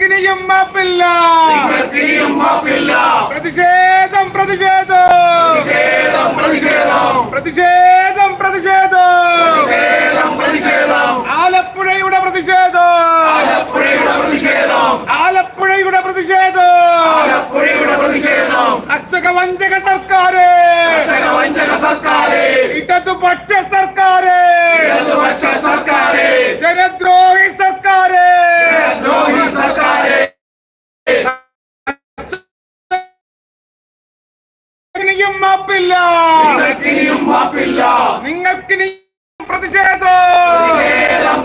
നിങ്ങൾക്കിനിയും മാപ്പില്ല നിങ്ങൾക്കിനിയും മാപ്പില്ല പ്രതിഷേധം പ്രതിഷേധം. പ്രതിഷേധം പ്രതിഷേധം. പ്രതിഷേധം പ്രതിഷേധം. ആലപ്പുഴയുടെ പ്രതിഷേധം. ആലപ്പുഴയുടെ പ്രതിഷേധം. ആലപ്പുഴയുടെ പ്രതിഷേധം. ആലപ്പുഴയുടെ പ്രതിഷേധം. കർഷക വഞ്ചക സർക്കാരെ. കർഷക വഞ്ചക സർക്കാരെ. ഇടതുപക്ഷ സർക്കാരെ. മാപ്പില്ല നിങ്ങൾക്കിനിയും മാപ്പില്ല നിങ്ങൾക്ക് പ്രതിഷേധം.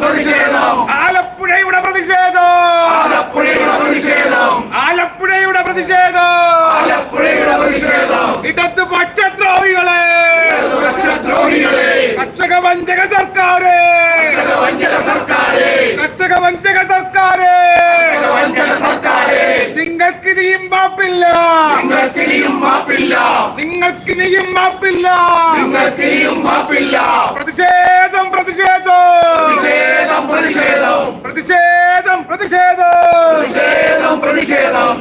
പ്രതിഷേധം ആലപ്പുഴയുടെ പ്രതിഷേധം. ആലപ്പുഴയുടെ പ്രതിഷേധം. ആലപ്പുഴയുടെ പ്രതിഷേധം. ആലപ്പുഴയുടെ പ്രതിഷേധം. ഇടതുപക്ഷ പക്ഷദ്രോഹികളെ. പക്ഷദ്രോഹികളെ. ദ്രോഹികളെ കർഷക വഞ്ചക സർക്കാർ കർഷക വഞ്ചക സർക്കാരെ. കർഷക വഞ്ചക സർക്കാര് കർഷക വഞ്ചക സർക്കാരെ നിങ്ങൾക്കിനിയും മാപ്പില്ല. നിങ്ങൾക്കിനിയും മാപ്പില്ല. നിങ്ങൾക്കിനിയും മാപ്പില്ല. നിങ്ങൾക്കിനിയും മാപ്പില്ല. പ്രതിഷേധം പ്രതിഷേധം. പ്രതിഷേധം പ്രതിഷേധം. പ്രതിഷേധം പ്രതിഷേധം. പ്രതിഷേധം പ്രതിഷേധം.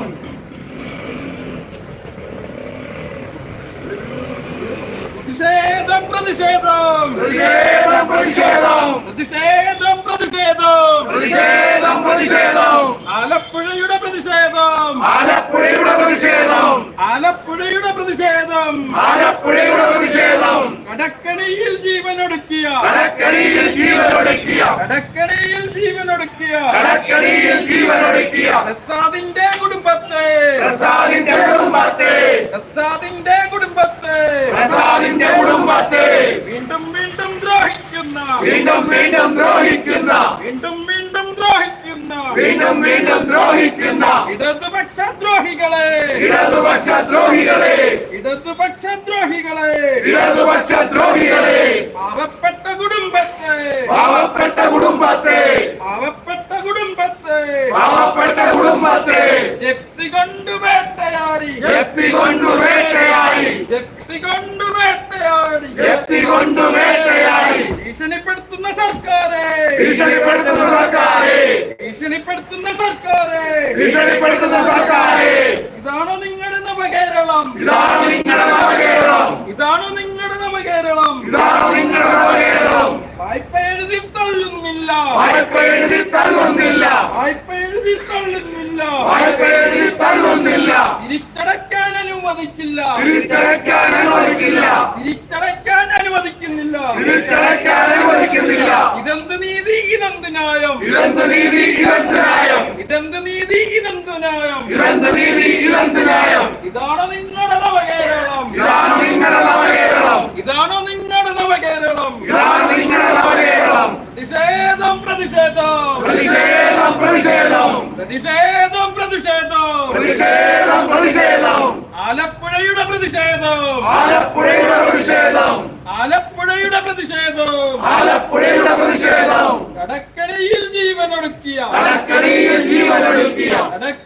പ്രതിഷേധം. പ്രതിഷേധം പ്രതിഷേധം. പ്രതിഷേധം പ്രതിഷേധം. പ്രതിഷേധം പ്രതിഷേധം. പ്രതിഷേധം ആലപ്പുഴയുടെ പ്രതിഷേധം. ആലപ്പുഴയുടെ പ്രതിഷേധം. ആലപ്പുഴയുടെ പ്രതിഷേധം. ആലപ്പുഴയുടെ പ്രതിഷേധം. കടക്കണിയിൽ ജീവനൊടുക്കിയ. കടക്കണിയിൽ ജീവനൊടുക്കിയ. കടക്കണിയിൽ ജീവനൊടുക്കിയ. കടക്കണിയിൽ ജീവനൊടുക്കിയ. പ്രസാദിന്റെ കുടുംബത്തെ. പ്രസാദിന്റെ കുടുംബത്തെ. പ്രസാദിന്റെ വീണ്ടും വീണ്ടും ദ്രോഹിക്കുന്ന. വീണ്ടും വീണ്ടും ദ്രോഹിക്കുന്ന. വീണ്ടും വീണ്ടും ദ്രോഹിക്കുന്ന. വീണ്ടും വീണ്ടും ദ്രോഹിക്കുന്ന. ഇടതുപക്ഷ ദ്രോഹികളെ. ഇടതുപക്ഷ ദ്രോഹികളെ. ഇടതുപക്ഷ ദ്രോഹികളെ. ഇടതുപക്ഷ ദ്രോഹികളെ. പാവപ്പെട്ട കുടുംബത്തെ. പാവപ്പെട്ട കുടുംബത്തെ. പാവപ്പെട്ട കുടുംബത്തെ. പാവപ്പെട്ട കുടുംബത്തെ. ജപ്തി കൊണ്ട് വേട്ടയാടി. ജപ്തി കൊണ്ട് വേട്ടയാടി ജപ്തി കൊണ്ട് വേട്ടയാടി ജപ്തി കൊണ്ട് വേട്ടയാടി ഭീഷണിപ്പെടുത്തുന്ന സർക്കാരെ ഭീഷണിപ്പെടുത്തുന്ന സർക്കാരെ. ഭീഷണിപ്പെടുത്തുന്ന സർക്കാരെ. ഭീഷണിപ്പെടുത്തുന്ന സർക്കാരെ. ഇതാണോ നിങ്ങളുടെ നവകേരളം. ഇതാണോ നിങ്ങളുടെ നവകേരളം. ഇതാണോ നിങ്ങളുടെ നവകേരളം. ഇതാണോ നിങ്ങളുടെ നവകേരളം. വായ്പ എഴുതി തള്ളുന്നില്ല. വായ്പ എഴുതി തള്ളുന്നില്ല. വായ്പ എഴുതി തള്ളുന്നില്ല. വായ്പ എഴുതി തള്ളുന്നില്ല. തിരിച്ചടയ്ക്കാൻ അനുവദിക്കില്ല. തിരിച്ചടയ്ക്കാൻ അനുവദിക്കില്ല. തിരിച്ചടയ്ക്കാൻ അനുവദിക്കുന്നില്ല. തിരിച്ചടയ്ക്കാൻ അനുവദിക്കുന്നില്ല ഇതെന്ത് നീതി ഇതെന്ത് ന്യായം? ഇതെന്ത് നീതി ഇതെന്ത് ന്യായം? ഇതെന്ത് നീതി ഇതെന്ത് ന്യായം? ഇതെന്ത് നീതി ഇതെന്ത് ന്യായം? ഇതാണ് നിങ്ങളുടെ നവകേരളം. ഇതാണ് നിങ്ങളുടെ നവകേരളം. ഇതാണ് നിങ്ങളുടെ നവകേരളം. ഇതാണ് നിങ്ങളുടെ നവകേരളം. പ്രതിഷേധം പ്രതിഷേധം. പ്രതിഷേധം പ്രതിഷേധം. പ്രതിഷേധം പ്രതിഷേധം. പ്രതിഷേധം പ്രതിഷേധം. ആലപ്പുഴയുടെ പ്രതിഷേധം. ആലപ്പുഴയുടെ പ്രതിഷേധം. ആലപ്പുഴയുടെ ആലപ്പുഴയുടെ കടക്കരയിൽ ജീവനൊടുക്കിയ. കടക്കരയിൽ ജീവനൊടുക്കിയ. കടക്ക